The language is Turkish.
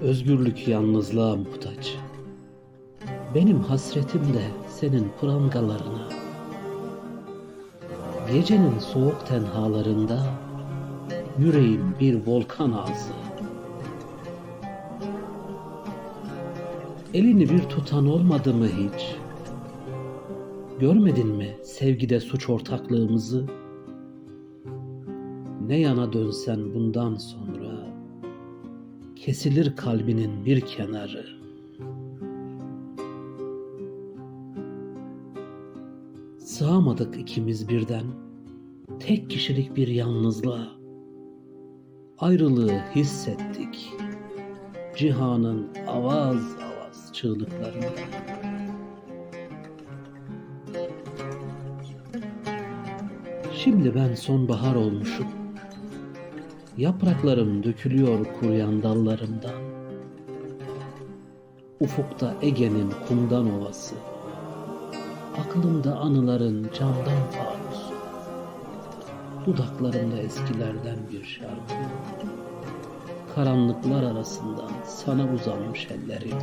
Özgürlük yalnızlığa muhtaç. Benim hasretim de senin prangalarına. Gecenin soğuk tenhalarında yüreğim bir volkan ağzı. Elini bir tutan olmadı mı hiç? Görmedin mi sevgide suç ortaklığımızı? Ne yana dönsen bundan sonra kesilir kalbinin bir kenarı. Sığamadık ikimiz birden tek kişilik bir yalnızlığa. Ayrılığı hissettik cihanın avaz avaz çığlıklarında. Şimdi ben sonbahar olmuşum. Yapraklarım dökülüyor kuruyan dallarımdan. Ufukta Ege'nin kumdan ovası. Aklımda anıların camdan fanusu. Dudaklarımda eskilerden bir şarkı. Karanlıklar arasından sana uzanmış ellerim.